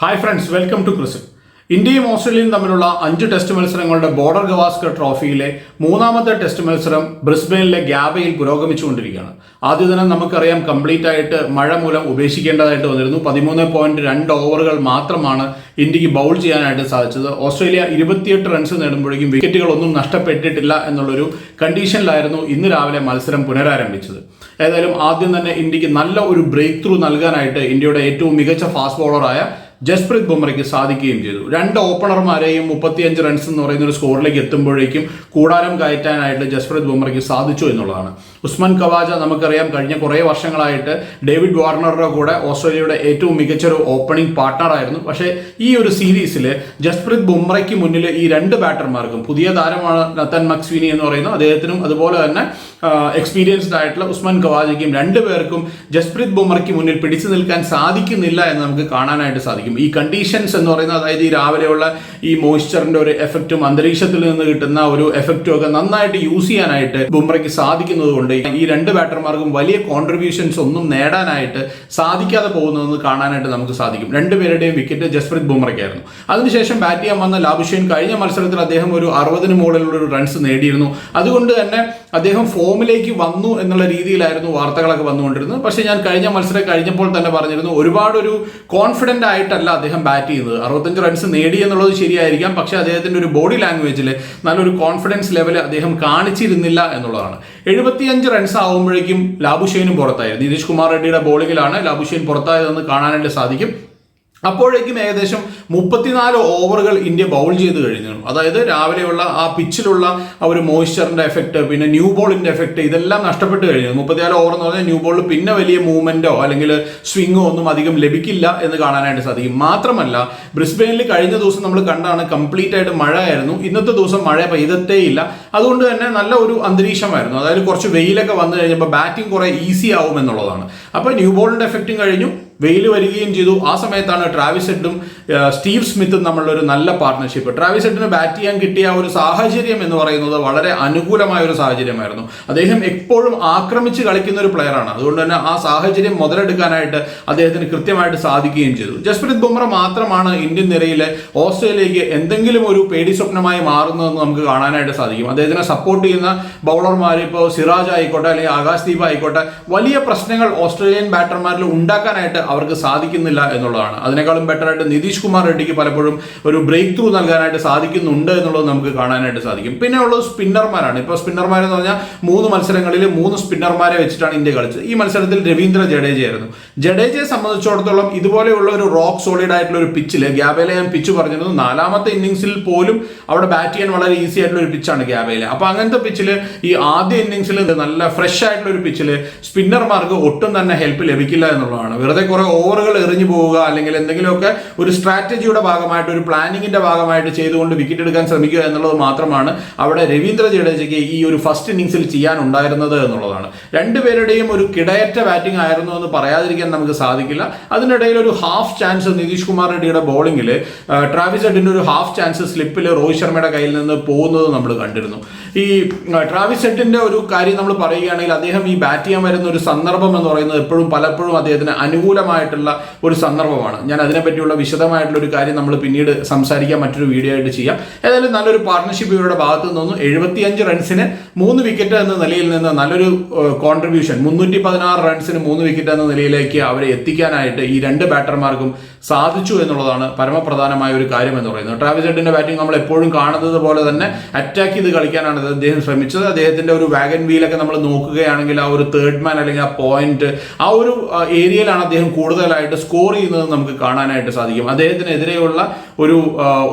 Hi friends welcome to ക്രിസിൽ ഇന്ത്യയും ഓസ്ട്രേലിയയും തമ്മിലുള്ള അഞ്ച് ടെസ്റ്റ് മത്സരങ്ങളുടെ ബോർഡർ ഗവാസ്കർ ട്രോഫിയിലെ മൂന്നാമത്തെ ടെസ്റ്റ് മത്സരം ബ്രിസ്ബെയിനിലെ ഗ്യാബയിൽ പുരോഗമിച്ചുകൊണ്ടിരിക്കുകയാണ്. ആദ്യ ദിനം നമുക്കറിയാം കംപ്ലീറ്റ് ആയിട്ട് മഴ മൂലം ഉപേക്ഷിക്കേണ്ടതായിട്ട് വന്നിരുന്നു. പതിമൂന്ന് പോയിന്റ് രണ്ട് ഓവറുകൾ മാത്രമാണ് ഇന്ത്യയ്ക്ക് ബൗൾ ചെയ്യാനായിട്ട് സാധിച്ചത്. ഓസ്ട്രേലിയ ഇരുപത്തിയെട്ട് റൺസ് നേടുമ്പോഴേക്കും വിക്കറ്റുകൾ ഒന്നും നഷ്ടപ്പെട്ടിട്ടില്ല എന്നുള്ളൊരു കണ്ടീഷനിലായിരുന്നു ഇന്ന് രാവിലെ മത്സരം പുനരാരംഭിച്ചത്. ഏതായാലും ആദ്യം തന്നെ ഇന്ത്യയ്ക്ക് നല്ല ഒരു ബ്രേക്ക് ത്രൂ നൽകാനായിട്ട് ഇന്ത്യയുടെ ഏറ്റവും മികച്ച ഫാസ്റ്റ് ബോളറായ ജസ്പ്രീത് ബുംറയ്ക്ക് സാധിക്കുകയും ചെയ്തു. രണ്ട് ഓപ്പണർമാരെയും മുപ്പത്തിയഞ്ച് റൺസ് എന്ന് പറയുന്ന ഒരു സ്കോറിലേക്ക് എത്തുമ്പോഴേക്കും കൂടാരം കയറ്റാനായിട്ട് ജസ്പ്രീത് ബുംറയ്ക്ക് സാധിച്ചു എന്നുള്ളതാണ്. ഉസ്മാൻ കവാജ നമുക്കറിയാം കഴിഞ്ഞ കുറേ വർഷങ്ങളായിട്ട് ഡേവിഡ് വാർണറുടെ കൂടെ ഓസ്ട്രേലിയയുടെ ഏറ്റവും മികച്ച ഒരു ഓപ്പണിംഗ് പാർട്ണറായിരുന്നു പക്ഷേ ഈ ഒരു സീരീസിൽ ജസ്പ്രീത് ബുംറയ്ക്ക് മുന്നിൽ ഈ രണ്ട് ബാറ്റർമാർക്കും പുതിയ താരമാണ് നത്തൻ മക്സ്വിനി എന്ന് പറയുന്നത് അദ്ദേഹത്തിനും അതുപോലെ തന്നെ എക്സ്പീരിയൻസ്ഡ് ആയിട്ടുള്ള ഉസ്മാൻ കവാജയ്ക്കും രണ്ടുപേർക്കും ജസ്പ്രീത് ബുംറയ്ക്ക് മുന്നിൽ പിടിച്ചു നിൽക്കാൻ സാധിക്കുന്നില്ല എന്ന് നമുക്ക് കാണാനായിട്ട് സാധിക്കും. ഈ കണ്ടീഷൻസ് എന്ന് പറയുന്നത് അതായത് ഈ രാവിലെയുള്ള ഈ മോയ്സ്ചറിന്റെ ഒരു എഫക്റ്റും അന്തരീക്ഷത്തിൽ നിന്ന് കിട്ടുന്ന ഒരു എഫക്റ്റും ഒക്കെ നന്നായിട്ട് യൂസ് ചെയ്യാനായിട്ട് ബുംറയ്ക്ക് സാധിക്കുന്നത് കൊണ്ട് ഈ രണ്ട് ബാറ്റർമാർക്കും വലിയ കോൺട്രിബ്യൂഷൻസ് ഒന്നും നേടാനായിട്ട് സാധിക്കാതെ പോകുന്നതെന്ന് കാണാനായിട്ട് നമുക്ക് സാധിക്കും. രണ്ടുപേരുടെയും വിക്കറ്റ് ജസ്പ്രീത് ബുംറയ്ക്കായിരുന്നു. അതിനുശേഷം ബാറ്റ് ചെയ്യാൻ വന്ന ലാബുഷേൻ കഴിഞ്ഞ മത്സരത്തിൽ അദ്ദേഹം ഒരു അറുപതിന് മുകളിലുള്ള ഒരു റൺസ് നേടിയിരുന്നു. അതുകൊണ്ട് തന്നെ അദ്ദേഹം ഫോമിലേക്ക് വന്നു എന്നുള്ള രീതിയിലായിരുന്നു വാർത്തകളൊക്കെ വന്നുകൊണ്ടിരുന്നത്. പക്ഷേ ഞാൻ കഴിഞ്ഞ മത്സരം കഴിഞ്ഞപ്പോൾ തന്നെ പറഞ്ഞിരുന്നു ഒരുപാടൊരു കോൺഫിഡന്റ് കോൺഫിഡന്റ് ആയിട്ടല്ല അദ്ദേഹം ബാറ്റ് ചെയ്യുന്നത് അറുപത്തഞ്ച് റൺസ് നേടി എന്നുള്ളത് ശരിയായിരിക്കാം. പക്ഷേ അദ്ദേഹത്തിന്റെ ഒരു ബോഡി ലാംഗ്വേജിൽ നല്ലൊരു കോൺഫിഡൻസ് ലെവൽ അദ്ദേഹം കാണിച്ചിരുന്നില്ല എന്നുള്ളതാണ്. എഴുപത്തിയഞ്ച് റൺസ് ആകുമ്പോഴേക്കും ലാബുഷേനും പുറത്തായിരുന്നു നിതീഷ് കുമാർ റെഡ്ഡിയുടെ ബോളിങ്ങിലാണ് ലാബുഷേൻ പുറത്തായതെന്ന് കാണാനായിട്ട് സാധിക്കും. അപ്പോഴേക്കും ഏകദേശം മുപ്പത്തിനാല് ഓവറുകൾ ഇന്ത്യ ബൗൾ ചെയ്ത് കഴിഞ്ഞു. അതായത് രാവിലെയുള്ള ആ പിച്ചിലുള്ള ആ ഒരു മോയ്സ്ചറിന്റെ എഫക്റ്റ് പിന്നെ ന്യൂ ബോളിന്റെ എഫക്റ്റ് ഇതെല്ലാം നഷ്ടപ്പെട്ട് കഴിഞ്ഞു. മുപ്പത്തിനാല് ഓവർ എന്ന് പറഞ്ഞാൽ ന്യൂ ബോളിൽ പിന്നെ വലിയ മൂവ്മെന്റോ അല്ലെങ്കിൽ സ്വിങ്ങോ ഒന്നും അധികം ലഭിക്കില്ല എന്ന് കാണാനായിട്ട് സാധിക്കും. മാത്രമല്ല ബ്രിസ്ബെയിനിൽ കഴിഞ്ഞ ദിവസം നമ്മൾ കണ്ടാണ് കംപ്ലീറ്റ് ആയിട്ട് മഴയായിരുന്നു. ഇന്നത്തെ ദിവസം മഴ പെയ്തത്തേ ഇല്ല അതുകൊണ്ട് തന്നെ നല്ല ഒരു അന്തരീക്ഷമായിരുന്നു. അതായത് കുറച്ച് വെയിലൊക്കെ വന്നു കഴിഞ്ഞപ്പോൾ ബാറ്റിംഗ് കുറെ ഈസി ആവും എന്നുള്ളതാണ് അപ്പോൾ ന്യൂ ബോളിന്റെ എഫക്റ്റും കഴിഞ്ഞു. വെയിൽ വരികയും ചെയ്തു. ആ സമയത്താണ് ട്രാവിസ് ഹെഡും സ്റ്റീവ് സ്മിത്തും തമ്മിലുള്ള ഒരു നല്ല പാർട്ട്ണർഷിപ്പ് ട്രാവിസ് ഹെഡിന് ബാറ്റ് ചെയ്യാൻ കിട്ടിയ ഒരു സാഹചര്യം എന്ന് പറയുന്നത് വളരെ അനുകൂലമായ ഒരു സാഹചര്യമായിരുന്നു. അദ്ദേഹം എപ്പോഴും ആക്രമിച്ച് കളിക്കുന്ന ഒരു പ്ലെയറാണ് അതുകൊണ്ട് തന്നെ ആ സാഹചര്യം മുതലെടുക്കാനായിട്ട് അദ്ദേഹത്തിന് കൃത്യമായിട്ട് സാധിക്കുകയും ചെയ്തു. ജസ്പ്രീത് ബുംറ മാത്രമാണ് ഇന്ത്യൻ നിരയിലെ ഓസ്ട്രേലിയക്ക് എന്തെങ്കിലും ഒരു പേടി സ്വപ്നമായി മാറുന്നതെന്ന് നമുക്ക് കാണാനായിട്ട് സാധിക്കും. അദ്ദേഹത്തിനെ സപ്പോർട്ട് ചെയ്യുന്ന ബൗളർമാർ ഇപ്പോൾ സിറാജ് ആയിക്കോട്ടെ അല്ലെങ്കിൽ ആകാശ് ദീപ് ആയിക്കോട്ടെ വലിയ പ്രശ്നങ്ങൾ ഓസ്ട്രേലിയൻ ബാറ്റർമാരിൽ ഉണ്ടാക്കാനായിട്ട് അവർക്ക് സാധിക്കുന്നില്ല എന്നുള്ളതാണ്. അതിനേക്കാളും ബെറ്റർ ആയിട്ട് നിതീഷ് കുമാർ റെഡ്ഡിക്ക് പലപ്പോഴും ഒരു ബ്രേക്ക് ത്രൂ നൽകാനായിട്ട് സാധിക്കുന്നുണ്ട് എന്നുള്ളത് നമുക്ക് കാണാനായിട്ട് സാധിക്കും. പിന്നെ ഉള്ളത് സ്പിന്നർമാരാണ്. ഇപ്പോൾ സ്പിന്നർമാർ എന്ന് പറഞ്ഞാൽ മൂന്ന് മത്സരങ്ങളിൽ മൂന്ന് സ്പിന്നർമാരെ വെച്ചിട്ടാണ് ഇന്ത്യ കളിച്ചത്. ഈ മത്സരത്തിൽ രവീന്ദ്ര ജഡേജയായിരുന്നു ജഡേജയെ സംബന്ധിച്ചിടത്തോളം ഇതുപോലെയുള്ള ഒരു റോക്ക് സോളിഡ് ആയിട്ടുള്ള ഒരു പിച്ചിൽ ഗ്യാബേല ഞാൻ പിച്ച് പറഞ്ഞിരുന്നു. നാലാമത്തെ ഇന്നിംഗ്സിൽ പോലും അവിടെ ബാറ്റ് ചെയ്യാൻ വളരെ ഈസി ആയിട്ടുള്ള ഒരു പിച്ചാണ് ഗ്യാബയിലെ അപ്പൊ അങ്ങനത്തെ പിച്ചിൽ ഈ ആദ്യ ഇന്നിംഗ്സിൽ നല്ല ഫ്രഷ് ആയിട്ടുള്ള ഒരു പിച്ചിൽ സ്പിന്നർമാർക്ക് ഒട്ടും തന്നെ ഹെൽപ്പ് ലഭിക്കില്ല എന്നുള്ളതാണ്. വെറുതെ കുറെ ഓവറുകൾ എറിഞ്ഞു പോവുക അല്ലെങ്കിൽ എന്തെങ്കിലുമൊക്കെ ഒരു സ്ട്രാറ്റജിയുടെ ഭാഗമായിട്ട് ഒരു പ്ലാനിങ്ങിന്റെ ഭാഗമായിട്ട് ചെയ്തുകൊണ്ട് വിക്കറ്റ് എടുക്കാൻ ശ്രമിക്കുക എന്നുള്ളത് മാത്രമാണ് അവിടെ രവീന്ദ്ര ജഡേജയ്ക്ക് ഈ ഒരു ഫസ്റ്റ് ഇന്നിങ്സിൽ ചെയ്യാനുണ്ടായിരുന്നത് എന്നുള്ളതാണ്. രണ്ടുപേരുടെയും ഒരു കിടയറ്റ ബാറ്റിംഗ് ആയിരുന്നു എന്ന് പറയാതിരിക്കാൻ നമുക്ക് സാധിക്കില്ല. അതിനിടയിൽ ഒരു ഹാഫ് ചാൻസ് നിതീഷ് കുമാർ റെഡ്ഡിയുടെ ബോളിംഗിൽ ട്രാവിസ് ഹെഡിന്റെ ഒരു ഹാഫ് ചാൻസ് സ്ലിപ്പിൽ രോഹിത് ശർമ്മയുടെ കയ്യിൽ നിന്ന് പോകുന്നത് നമ്മൾ കണ്ടിരുന്നു. ഈ ട്രാവിസ് ഹെഡിന്റെ ഒരു കാര്യം നമ്മൾ പറയുകയാണെങ്കിൽ അദ്ദേഹം ഈ ബാറ്റ് ചെയ്യാൻ വരുന്ന ഒരു സന്ദർഭം എന്ന് പറയുന്നത് എപ്പോഴും പലപ്പോഴും അദ്ദേഹത്തിന് അനുകൂലമായിട്ടുള്ള ഒരു സന്ദർഭമാണ്. ഞാൻ അതിനെപ്പറ്റിയുള്ള വിശദമായിട്ടുള്ള ഒരു കാര്യം നമ്മൾ പിന്നീട് സംസാരിക്കാൻ മറ്റൊരു വീഡിയോ ആയിട്ട് ചെയ്യാം. ഏതായാലും നല്ലൊരു പാർട്ണർഷിപ്പ് ഇവരുടെ ഭാഗത്ത് നിന്നും. എഴുപത്തിയഞ്ച് റൺസിന് മൂന്ന് വിക്കറ്റ് എന്ന നിലയിൽ നിന്ന് നല്ലൊരു കോൺട്രിബ്യൂഷൻ മുന്നൂറ്റി പതിനാറ് റൺസിന് മൂന്ന് വിക്കറ്റ് എന്ന നിലയിലേക്ക് അവരെ എത്തിക്കാനായിട്ട് ഈ രണ്ട് ബാറ്റർമാർക്കും സാധിച്ചു എന്നുള്ളതാണ് പരമപ്രധാനമായ ഒരു കാര്യം എന്ന് പറയുന്നത്. ട്രാവിസ് ഹെഡിന്റെ ബാറ്റിംഗ് നമ്മൾ എപ്പോഴും കാണുന്നത് പോലെ തന്നെ അറ്റാക്ക് ചെയ്ത് കളിക്കാനാണ് അദ്ദേഹം ശ്രമിച്ചത്. അദ്ദേഹത്തിന്റെ ഒരു വാഗൻ വീലൊക്കെ നമ്മൾ നോക്കുകയാണെങ്കിൽ ആ ഒരു തേർഡ് മാൻ അല്ലെങ്കിൽ ആ പോയിന്റ് ആ ഒരു ഏരിയയിലാണ് അദ്ദേഹം കൂടുതലായിട്ട് സ്കോർ ചെയ്യുന്നത് നമുക്ക് കാണാനായിട്ട് സാധിക്കും. അദ്ദേഹത്തിനെതിരെയുള്ള ഒരു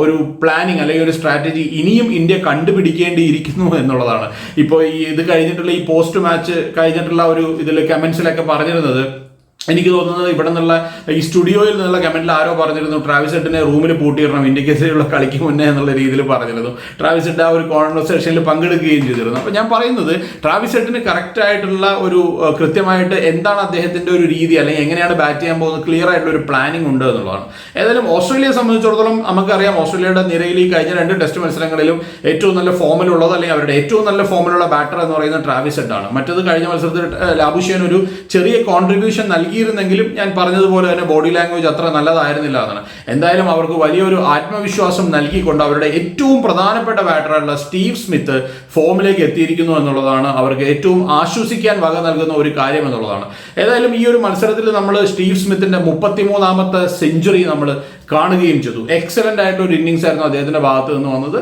ഒരു പ്ലാനിങ് അല്ലെങ്കിൽ ഒരു സ്ട്രാറ്റജി ഇനിയും ഇന്ത്യ കണ്ടുപിടിക്കേണ്ടിയിരിക്കുന്നു എന്നുള്ളതാണ്. ഇപ്പോൾ ഈ ഇത് കഴിഞ്ഞിട്ടുള്ള ഈ പോസ്റ്റ് മാച്ച് കഴിഞ്ഞിട്ടുള്ള ഒരു ഇതിൽ കമന്റ്സിലൊക്കെ പറഞ്ഞിരുന്നത് എനിക്ക് തോന്നുന്നത് ഇവിടെ നിന്നുള്ള ഈ സ്റ്റുഡിയോയിൽ നിന്നുള്ള കമന്റിൽ ആരോ പറഞ്ഞിരുന്നു ട്രാവിസ് ഹെഡിനെ റൂമിൽ പൂട്ടിയിടണം ഇന്ത്യക്കെതിരെയുള്ള കളിക്ക് മുന്നേ എന്നുള്ള രീതിയിൽ പറഞ്ഞിരുന്നു. ട്രാവിസ് ഹെഡ് ആ ഒരു കോൺവെർസേഷനിൽ പങ്കെടുക്കുകയും ചെയ്തിരുന്നു. അപ്പോൾ ഞാൻ പറയുന്നത് ട്രാവിസ് ഹെഡിന് കറക്റ്റ് ആയിട്ടുള്ള ഒരു കൃത്യമായിട്ട് എന്താണ് അദ്ദേഹത്തിന്റെ ഒരു രീതി അല്ലെങ്കിൽ എങ്ങനെയാണ് ബാറ്റ് ചെയ്യാൻ പോകുന്നത് ക്ലിയർ ആയിട്ടുള്ള ഒരു പ്ലാനിംഗ് ഉണ്ട് എന്നുള്ളതാണ്. ഏതായാലും ഓസ്ട്രേലിയയെ സംബന്ധിച്ചിടത്തോളം നമുക്കറിയാം ഓസ്ട്രേലിയയുടെ നിരയിൽ ഈ കഴിഞ്ഞ രണ്ട് ടെസ്റ്റ് മത്സരങ്ങളിലും ഏറ്റവും നല്ല ഫോമിലുള്ളത് അല്ലെങ്കിൽ അവരുടെ ഏറ്റവും നല്ല ഫോമിലുള്ള ബാറ്റർ എന്ന് പറയുന്നത് ട്രാവിസ് ആണ് മറ്റത് കഴിഞ്ഞ മത്സരത്തിൽ ലാബുഷ്യൻ ഒരു ചെറിയ കോൺട്രിബ്യൂഷൻ നൽകി നൽകിയിരുന്നെങ്കിലും ഞാൻ പറഞ്ഞതുപോലെ തന്നെ ബോഡി ലാംഗ്വേജ് അത്ര നല്ലതായിരുന്നില്ല എന്നാണ്. എന്തായാലും അവർക്ക് വലിയൊരു ആത്മവിശ്വാസം നൽകിക്കൊണ്ട് അവരുടെ ഏറ്റവും പ്രധാനപ്പെട്ട ബാറ്ററായിട്ടുള്ള സ്റ്റീവ് സ്മിത്ത് ഫോമിലേക്ക് എത്തിയിരിക്കുന്നു എന്നുള്ളതാണ് അവർക്ക് ഏറ്റവും ആശ്വസിക്കാൻ വക നൽകുന്ന ഒരു കാര്യം എന്നുള്ളതാണ്. ഏതായാലും ഈ ഒരു മത്സരത്തിൽ നമ്മൾ സ്റ്റീവ് സ്മിത്തിന്റെ മുപ്പത്തിമൂന്നാമത്തെ സെഞ്ചുറി നമ്മൾ കാണുകയും ചെയ്തു. എക്സലന്റ് ആയിട്ട് ഒരു ഇന്നിങ്സ് ആയിരുന്നു അദ്ദേഹത്തിന്റെ ഭാഗത്ത് നിന്ന് വന്നത്.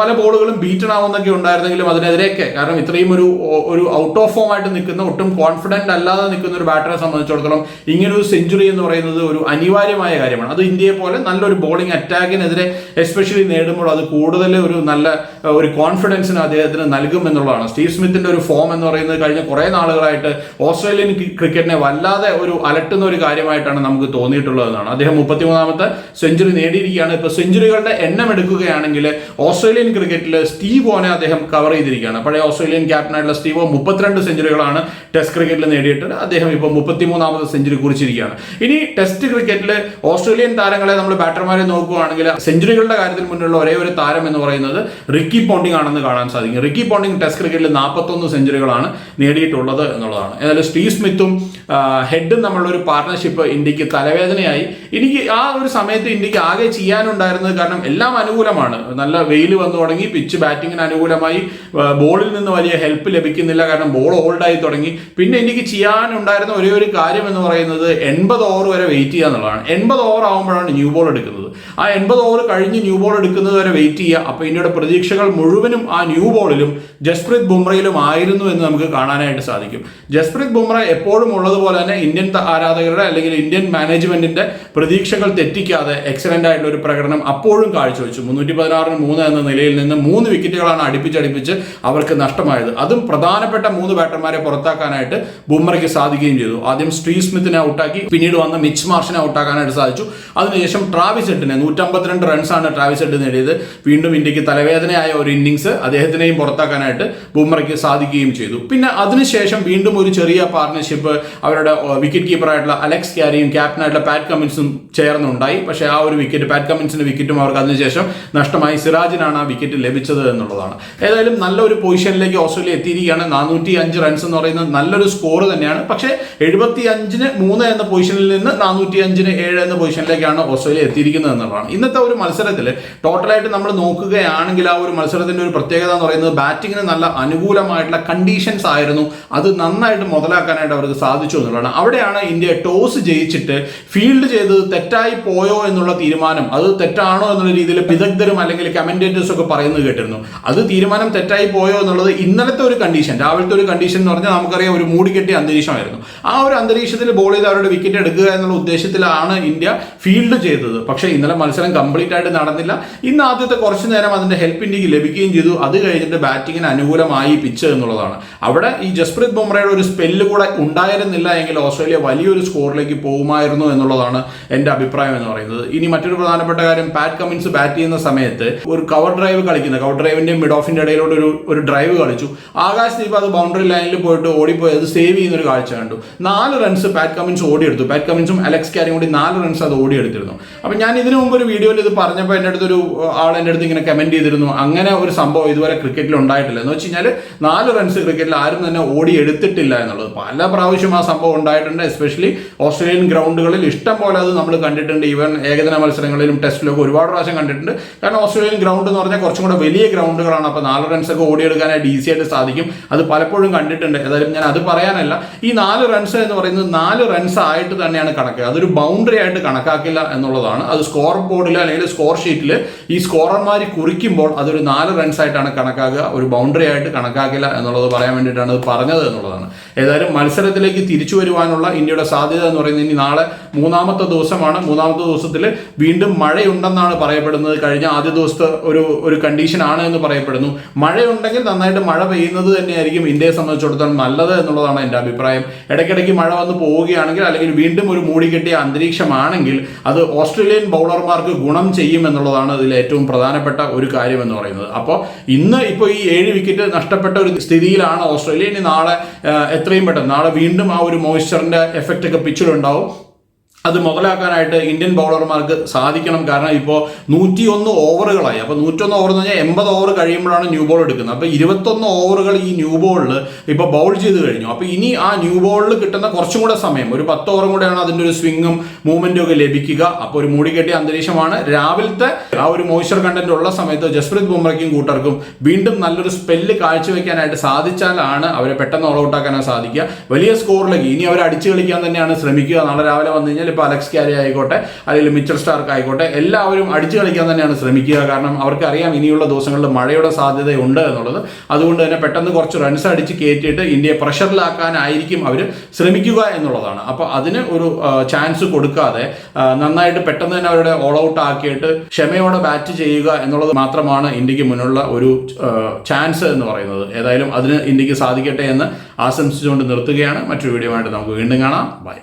പല ബോളുകളും ബീറ്റൺ ആവുന്നൊക്കെ ഉണ്ടായിരുന്നെങ്കിലും അതിനെതിരെയൊക്കെ കാരണം ഇത്രയും ഒരു ഒരു ഔട്ട് ഓഫ് ഫോം ആയിട്ട് നിൽക്കുന്ന ഒട്ടും കോൺഫിഡന്റ് അല്ലാതെ നിൽക്കുന്ന ഒരു ബാറ്ററെ സംബന്ധിച്ചിടത്തോളം ഇങ്ങനെ ഒരു സെഞ്ചുറി എന്ന് പറയുന്നത് ഒരു അനിവാര്യമായ കാര്യമാണ്. അത് ഇന്ത്യയെ പോലെ നല്ലൊരു ബോളിംഗ് അറ്റാക്കിനെതിരെ എസ്പെഷ്യലി നേടുമ്പോൾ അത് കൂടുതൽ ഒരു നല്ല ഒരു കോൺഫിഡൻസിന് അദ്ദേഹത്തിന് നൽകും എന്നുള്ളതാണ്. സ്റ്റീവ് സ്മിത്തിന്റെ ഒരു ഫോം എന്ന് പറയുന്നത് കഴിഞ്ഞ കുറേ നാളുകളായിട്ട് ഓസ്ട്രേലിയൻ ക്രിക്കറ്റിനെ വല്ലാതെ ഒരു അലട്ടുന്ന ഒരു കാര്യമായിട്ടാണ് നമുക്ക് തോന്നിയിട്ടുള്ളതെന്നാണ്. അദ്ദേഹം മുപ്പത്തിമൂന്നാമത്തെ സെഞ്ചുറി നേടിയിരിക്കുകയാണ്. ഇപ്പൊ സെഞ്ചുറികളുടെ എണ്ണം എടുക്കുകയാണെങ്കിൽ ഓസ്ട്രേലിയൻ ക്രിക്കറ്റിൽ സ്റ്റീവ് ഓനെ അദ്ദേഹം കവർ ചെയ്തിരിക്കുകയാണ്. പഴയ ഓസ്ട്രേലിയൻ ക്യാപ്റ്റനായിട്ടുള്ള സ്റ്റീവ് മുപ്പത്തിരണ്ട് സെഞ്ചുറികളാണ് ടെസ്റ്റ് ക്രിക്കറ്റിൽ നേടിയിട്ട്. അദ്ദേഹം ഇപ്പോൾ മുപ്പത്തിമൂന്നാമത് സെഞ്ചുറി കുറിച്ചിരിക്കുകയാണ്. ഇനി ടെസ്റ്റ് ക്രിക്കറ്റിൽ ഓസ്ട്രേലിയൻ താരങ്ങളെ നമ്മൾ ബാറ്റർമാരെ നോക്കുകയാണെങ്കിൽ സെഞ്ചുറികളുടെ കാര്യത്തിൽ മുന്നിലുള്ള ഒരേ ഒരു താരം എന്ന് പറയുന്നത് റിക്കി പോണ്ടിംഗ് ആണെന്ന് കാണാൻ സാധിക്കും. റിക്കി പോണ്ടിംഗ് ടെസ്റ്റ് ക്രിക്കറ്റിൽ നാൽപ്പത്തൊന്ന് സെഞ്ചുറികളാണ് നേടിയിട്ടുള്ളത് എന്നുള്ളതാണ്. ഏതായാലും സ്റ്റീവ് സ്മിത്തും ഹെഡും തമ്മിലുള്ള ഒരു പാർട്ണർഷിപ്പ് ഇന്ത്യയ്ക്ക് തലവേദനയായി. എനിക്ക് ആ ഒരു സമയത്ത് ഇന്ത്യയ്ക്ക് ആകെ ചെയ്യാനുണ്ടായിരുന്നത് കാരണം എല്ലാം അനുകൂലമാണ്. നല്ല വെയിൽ വന്നു തുടങ്ങി പിച്ച് ബാറ്റിങ്ങിന് അനുകൂലമായി ബോളിൽ നിന്ന് വലിയ ഹെൽപ്പ് ലഭിക്കുന്നില്ല കാരണം ബോൾ ഹോൾഡായി തുടങ്ങി. പിന്നെ എനിക്ക് ചെയ്യാനുണ്ടായിരുന്ന ഒരേ ഒരു കാര്യം എന്ന് പറയുന്നത് എൺപത് ഓവർ വരെ വെയിറ്റ് ചെയ്യുക എന്നുള്ളതാണ്. എൺപത് ഓവർ ആകുമ്പോഴാണ് ന്യൂ ബോൾ എടുക്കുന്നത്. ആ എൺപത് ഓവർ കഴിഞ്ഞ് ന്യൂ ബോൾ എടുക്കുന്നത് വരെ വെയിറ്റ് ചെയ്യുക. അപ്പോൾ ഇന്ത്യയുടെ പ്രതീക്ഷകൾ മുഴുവനും ആ ന്യൂ ബോളിലും ജസ്പ്രീത് ബുംറയിലും ആയിരുന്നു എന്ന് നമുക്ക് കാണാനായിട്ട് സാധിക്കും. ജസ്പ്രീത് ബുംറ എപ്പോഴും ഉള്ളതുപോലെ തന്നെ ഇന്ത്യൻ ആരാധകരുടെ അല്ലെങ്കിൽ ഇന്ത്യൻ മാനേജ്മെന്റിന്റെ പ്രതീക്ഷകൾ തെറ്റിക്കാതെ എക്സലന്റ് ആയിട്ടുള്ള ഒരു പ്രകടനം അപ്പോഴും കാഴ്ചവെച്ചു. മുന്നൂറ്റി പതിനാറിന് മൂന്ന് എന്ന നിലയിൽ നിന്ന് മൂന്ന് വിക്കറ്റുകളാണ് അടുപ്പിച്ചടുപ്പിച്ച് അവർക്ക് നഷ്ടമായത്. അതും പ്രധാനപ്പെട്ട മൂന്ന് ബാറ്റർമാരെ പുറത്താക്കാനായിട്ട് ബുംറയ്ക്ക് സാധിക്കുകയും ചെയ്തു. ആദ്യം സ്റ്റീവ് സ്മിത്തിനെ ഔട്ടാക്കി. പിന്നീട് വന്ന മിച്ച് മാർഷിനെ ഔട്ടാക്കാനായിട്ട് സാധിച്ചു. അതിനുശേഷം ട്രാവിസ് ഹെഡിനെ നൂറ്റമ്പത്തിരണ്ട് റൺസാണ് ട്രാവിസ് ഹെഡ് നേടിയത്. വീണ്ടും ഇന്ത്യയ്ക്ക് തലവേദനയായ ഒരു ഇന്നിങ്സ് അദ്ദേഹത്തിനെയും പുറത്താക്കാനായിട്ട് ബുംറയ്ക്ക് സാധിക്കുകയും ചെയ്തു. പിന്നെ അതിനുശേഷം വീണ്ടും ഒരു ചെറിയ പാർട്ണർഷിപ്പ് അവരുടെ വിക്കറ്റ് കീപ്പറായിട്ടുള്ള അലക്സ് ക്യാരിയും ക്യാപ്റ്റനായിട്ടുള്ള പാറ്റ് കമ്മിൻസും ചേർന്നുണ്ടായി. പക്ഷേ ആ ഒരു വിക്കറ്റ് പാറ്റ് കമ്മിൻസിന്റെ വിക്കറ്റും അവർക്ക് അതിനുശേഷം നഷ്ടമായി. സിറാജിനാണ് ആ വിക്കറ്റ് ലഭിച്ചത് എന്നുള്ളതാണ്. ഏതായാലും നല്ലൊരു പൊസിഷനിലേക്ക് ഓസ്ട്രേലിയ എത്തിയിരിക്കുകയാണ്. നാനൂറ്റി അഞ്ച് റൺസ് എന്ന് പറയുന്നത് നല്ലൊരു സ്കോർ തന്നെയാണ്. പക്ഷേ എഴുപത്തി അഞ്ചിന് മൂന്ന് എന്ന പൊസിഷനിൽ നിന്ന് നാനൂറ്റി അഞ്ചിന് ഏഴ് എന്ന പൊസിഷനിലേക്കാണ് ഓസ്ട്രേലിയ എത്തിയിരിക്കുന്നത് എന്നുള്ളതാണ്. ഇന്നത്തെ ഒരു മത്സരത്തിൽ ടോട്ടലായിട്ട് നമ്മൾ നോക്കുകയാണെങ്കിൽ ആ ഒരു മത്സരത്തിന്റെ ഒരു പ്രത്യേകത എന്ന് പറയുന്നത് ബാറ്റിങ്ങിന് നല്ല അനുകൂലമായിട്ടുള്ള കണ്ടീഷൻസ് ആയിരുന്നു. അത് നന്നായിട്ട് മുതലാക്കാനായിട്ട് അവർക്ക് സാധിച്ചു എന്നുള്ളതാണ്. അവിടെയാണ് ഇന്ത്യ ടോസ് ജയിച്ചിട്ട് ഫീൽഡ് ചെയ്തത് തെറ്റായി പോയോ എന്നുള്ള തീരുമാനം. അത് തെറ്റാണോ എന്നുള്ള രീതിയിൽ വിദഗ്ധരും അല്ലെങ്കിൽ കമന്റേറ്റേഴ്സ് ഒക്കെ പറയുന്നത് കേട്ടിരുന്നു. അത് തീരുമാനം തെറ്റായി പോയോ എന്നുള്ളത് ഇന്നലത്തെ ഒരു കണ്ടീഷൻ രാവിലത്തെ ഒരു കണ്ടീഷൻ എന്ന് പറഞ്ഞാൽ നമുക്കറിയാം ഒരു മൂടിക്കെട്ടിയ അന്തരീക്ഷമായിരുന്നു. ആ ഒരു അന്തരീക്ഷത്തിൽ ബോൾ ചെയ്ത് അവരുടെ വിക്കറ്റ് എടുക്കുക എന്നുള്ള ഉദ്ദേശത്തിലാണ് ഇന്ത്യ ഫീൽഡ് ചെയ്തത്. പക്ഷേ ഇന്നലെ മത്സരം കംപ്ലീറ്റ് ആയിട്ട് നടന്നില്ല. ഇന്ന് ആദ്യത്തെ കുറച്ചു നേരം അതിന്റെ ഹെൽപ്പ് ഇന്ത്യയ്ക്ക് ലഭിക്കുകയും ചെയ്തു. അത് കഴിഞ്ഞിട്ട് ബാറ്റിങ്ങിന് അനുകൂലമായി പിച്ച് എന്നുള്ളതാണ്. അവിടെ ഈ ജസ്പ്രീത് ബുംറയുടെ ഒരു സ്പെല്ല് കൂടെ ഉണ്ടായിരുന്നില്ല എങ്കിൽ ഓസ്ട്രേലിയ വലിയൊരു സ്കോറിലേക്ക് പോകുമായിരുന്നു എന്നുള്ളതാണ് എന്റെ അഭിപ്രായം എന്ന് പറയുന്നത്. ഇനി മറ്റൊരു പ്രധാനപ്പെട്ട കാര്യം പാറ്റ് കമ്മിൻസ് ബാറ്റ് ചെയ്യുന്ന സമയത്ത് ഒരു കവർ ഡ്രൈവ് കളിക്കുന്ന കവർ ഡ്രൈവിന്റെയും മിഡ് ഓഫിന്റെ ഇടയിലോട്ട് ഒരു ഒരു ഡ്രൈവ് കളിച്ചു. ആകാശ് ദീപ് അത് ബൗണ്ടറി ലൈനിൽ പോയിട്ട് ഓടിപ്പോയി. അത് സേവ് ചെയ്യുന്ന ഒരു കാഴ്ച കണ്ടു. നാല് റൺസ് പാറ്റ് കമിൻസ് ഓടിയെടുത്തു പാറ്റ് കമിൻസും അലക്സ് കാരും കൂടി നാല് റൺസ് അത് ഓടിയെടുത്തിരുന്നു അപ്പം ഞാൻ ഇതിനു മുമ്പ് ഒരു വീഡിയോയിൽ ഇത് പറഞ്ഞപ്പോൾ എന്റെ അടുത്തൊരു ആൾ എന്റെ അടുത്ത് ഇങ്ങനെ കമന്റ് ചെയ്തിരുന്നു. അങ്ങനെ ഒരു സംഭവം ഇതുവരെ ക്രിക്കറ്റിൽ ഉണ്ടായിട്ടില്ല. എന്ന് വെച്ച് കഴിഞ്ഞാൽ നാല് റൺസ് ക്രിക്കറ്റിൽ ആരും തന്നെ ഓടിയെടുത്തിട്ടില്ല എന്നുള്ളത്. പല പ്രാവശ്യം ആ സംഭവം ഉണ്ടായിട്ടുണ്ട്. എസ്പെഷ്യലി ഓസ്ട്രേലിയൻ ഗ്രൗണ്ടുകളിൽ ഇഷ്ടം പോലെ അത് നമ്മൾ കണ്ടിട്ടുണ്ട്. ഈവൻ ഏകദിന മത്സരങ്ങളിലും ടെസ്റ്റിലൊക്കെ ഒരുപാട് പ്രാവശ്യം കണ്ടിട്ടുണ്ട്. കാരണം ഓസ്ട്രേലിയൻ ഗ്രൗണ്ട് എന്ന് പറഞ്ഞാൽ കുറച്ചും കൂടെ വലിയ ഗ്രൗണ്ടുകളാണ് അപ്പോൾ നാല് റൺസ് ഒക്കെ ഓടിയെടുക്കാനായിട്ട് ഈസി ആയിട്ട് സാധിക്കും. അത് പലപ്പോഴും കണ്ടിട്ടുണ്ട്. ഏതായാലും ഞാൻ അത് പറയാനല്ല. ഈ നാല് റൺസ് എന്ന് പറയുന്നത് നാല് റൺസ് ആയിട്ട് തന്നെയാണ് കണക്ക്. അതൊരു ബൗണ്ടറി ആയിട്ട് കണക്കാക്കില്ല എന്നുള്ളതാണ്. അത് സ്കോർ ബോർഡിൽ അല്ലെങ്കിൽ സ്കോർ ഷീറ്റിൽ ഈ സ്കോറർമാർ കുറിക്കുമ്പോൾ അതൊരു നാല് റൺസ് ആയിട്ടാണ് കണക്കാക്കുക. ഒരു ബൗണ്ടറി ആയിട്ട് കണക്കാക്കില്ല എന്നുള്ളത് പറയാൻ വേണ്ടിയിട്ടാണ് അത് പറഞ്ഞത് എന്നുള്ളതാണ്. ഏതായാലും മത്സരത്തിലേക്ക് തിരിച്ചു വരുവാനുള്ള ഇന്ത്യയുടെ സാധ്യത എന്ന് പറയുന്നത് ഇനി നാളെ മൂന്നാമത്തെ ദിവസമാണ്. മൂന്നാമത്തെ ദിവസത്തിൽ വീണ്ടും മഴയുണ്ടെന്നാണ് പറയപ്പെടുന്നത്. കഴിഞ്ഞ ആദ്യ ദിവസത്തെ ഒരു ഒരു കണ്ടീഷൻ ആണ് എന്ന് പറയപ്പെടുന്നു. മഴയുണ്ടെങ്കിൽ നന്നായിട്ട് മഴ പെയ്യുന്നത് തന്നെയായിരിക്കും ഇന്ത്യയെ സംബന്ധിച്ചിടത്തോളം നല്ലത് എന്നുള്ളതാണ് എന്റെ അഭിപ്രായം. ഇടയ്ക്കിടയ്ക്ക് മഴ വന്ന് പോവുകയാണെങ്കിൽ അല്ലെങ്കിൽ വീണ്ടും ഒരു മൂടിക്കെട്ടിയ അന്തരീക്ഷമാണെങ്കിൽ അത് ഓസ്ട്രേലിയൻ ബൗളർമാർക്ക് ഗുണം ചെയ്യും എന്നുള്ളതാണ് അതിൽ ഏറ്റവും പ്രധാനപ്പെട്ട ഒരു കാര്യം എന്ന് പറയുന്നത്. അപ്പോൾ ഇന്ന് ഇപ്പോൾ ഈ ഏഴ് വിക്കറ്റ് നഷ്ടപ്പെട്ട ഒരു സ്ഥിതിയിലാണ് ഓസ്ട്രേലിയ. ഇനി നാളെ എത്രയും പെട്ടെന്ന് നാളെ വീണ്ടും ആ ഒരു മോയ്സ്ചറിന്റെ എഫക്റ്റ് ഒക്കെ പിച്ചിലുണ്ടാവും. അത് മുതലാക്കാനായിട്ട് ഇന്ത്യൻ ബൗളർമാർക്ക് സാധിക്കണം. കാരണം ഇപ്പോൾ നൂറ്റിയൊന്ന് ഓവറുകളായി അപ്പോൾ നൂറ്റൊന്ന് ഓവർ എന്ന് പറഞ്ഞാൽ എൺപത് ഓവർ കഴിയുമ്പോഴാണ് ന്യൂ ബോൾ എടുക്കുന്നത്. അപ്പോൾ ഇരുപത്തൊന്ന് ഓവറുകൾ ഈ ന്യൂ ബോളിൽ ഇപ്പോൾ ബൗൾ ചെയ്ത് കഴിഞ്ഞു. അപ്പോൾ ഇനി ആ ന്യൂ ബോളിൽ കിട്ടുന്ന കുറച്ചും കൂടെ സമയം. ഒരു പത്ത് ഓവറും കൂടെയാണ് അതിന്റെ ഒരു സ്വിങ്ങും മൂവ്മെന്റും ഒക്കെ ലഭിക്കുക. അപ്പോൾ ഒരു മൂടിക്കെട്ടിയ അന്തരീക്ഷമാണ്. രാവിലത്തെ ആ ഒരു മോയ്സ്ചർ കണ്ടന്റ് ഉള്ള സമയത്ത് ജസ്പ്രീത് ബുംറയ്ക്കും കൂട്ടർക്കും വീണ്ടും നല്ലൊരു സ്പെല്ല് കാഴ്ചവെക്കാനായിട്ട് സാധിച്ചാലാണ് അവരെ പെട്ടെന്ന് ഓൾ ഔട്ട് ആക്കാനാണ് സാധിക്കുക. വലിയ സ്കോറിലേക്ക് ഇനി അവർ അടിച്ചു കളിക്കാൻ തന്നെയാണ് ശ്രമിക്കുക. നാളെ രാവിലെ വന്നു കഴിഞ്ഞാൽ ഇപ്പോൾ അലക്സ് ക്യാരി ആയിക്കോട്ടെ അല്ലെങ്കിൽ മിച്ചൽ സ്റ്റാർക്ക് ആയിക്കോട്ടെ എല്ലാവരും അടിച്ചു കളിക്കാൻ തന്നെയാണ് ശ്രമിക്കുക. കാരണം അവർക്ക് അറിയാം ഇനിയുള്ള ദിവസങ്ങളിൽ മഴയുടെ സാധ്യതയുണ്ട് എന്നുള്ളത്. അതുകൊണ്ട് തന്നെ പെട്ടെന്ന് കുറച്ച് റൺസ് അടിച്ച് കയറ്റിയിട്ട് ഇന്ത്യയെ പ്രഷറിലാക്കാനായിരിക്കും അവർ ശ്രമിക്കുക എന്നുള്ളതാണ്. അപ്പോൾ അതിന് ഒരു ചാൻസ് കൊടുക്കാതെ നന്നായിട്ട് പെട്ടെന്ന് തന്നെ അവരുടെ ഓൾ ഔട്ട് ആക്കിയിട്ട് ക്ഷമയോടെ ബാറ്റ് ചെയ്യുക എന്നുള്ളത് മാത്രമാണ് ഇന്ത്യയ്ക്ക് മുന്നുള്ള ഒരു ചാൻസ് എന്ന് പറയുന്നത്. ഏതായാലും അതിന് ഇന്ത്യയ്ക്ക് സാധിക്കട്ടെ എന്ന് ആശംസിച്ചുകൊണ്ട് നിർത്തുകയാണ്. മറ്റൊരു വീഡിയോ ആയിട്ട് നമുക്ക് വീണ്ടും കാണാം. ബൈ